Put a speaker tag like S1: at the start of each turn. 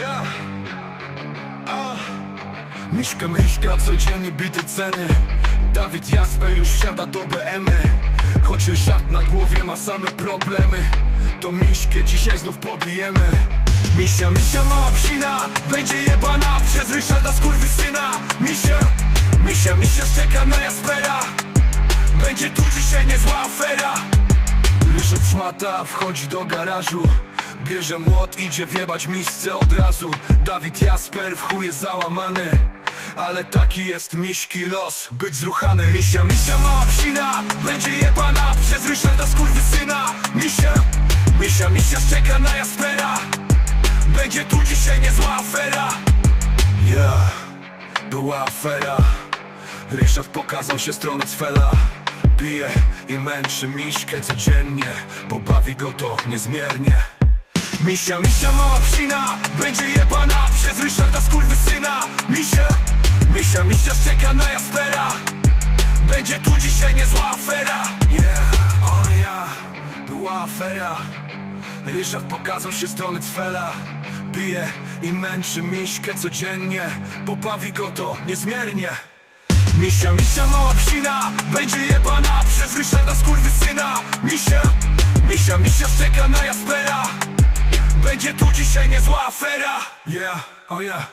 S1: Ja. A. Miśka, myśka, codziennie bite ceny. Dawid Jasper już wsiada do BM Choć żart na głowie ma same problemy To miśkę dzisiaj znów pobijemy. Misia, misia, mała psina Będzie jebana przez Ryszarda skurwysyna. Misia, misia, misia czeka na Jaspera. Będzie tu dzisiaj niezła afera. Ryszard szmata wchodzi do garażu Bierze młot, idzie wjebać miejsce od razu. Dawid Jasper w chuj jest załamany. Ale taki jest miśki los. Być zruchany. Misia, misia mała psina Będzie jebana. Przez Ryszarda skurwysyna Misia, misia, misia czeka na Jaspera. Będzie tu dzisiaj niezła afera. Ja, była afera. Ryszard pokazał się stronę Cfela. Pije i męczy miśkę codziennie. Bo bawi go to niezmiernie Misia, misia mała psina. Będzie jebana przez Ryszarda skurwysyna. Misia, misia, misia czeka na Jaspera. Będzie tu dzisiaj niezła afera. Yeah, o ja, była afera. Ryszard pokazał się strony Cfela Pije i męczy miśkę codziennie. Bo bawi go to niezmiernie. Misia, misia, mała psina. Będzie jebana przez Ryszarda skurwysyna. Misia, misia, misia czeka na Jaspera afera Yeah, oh yeah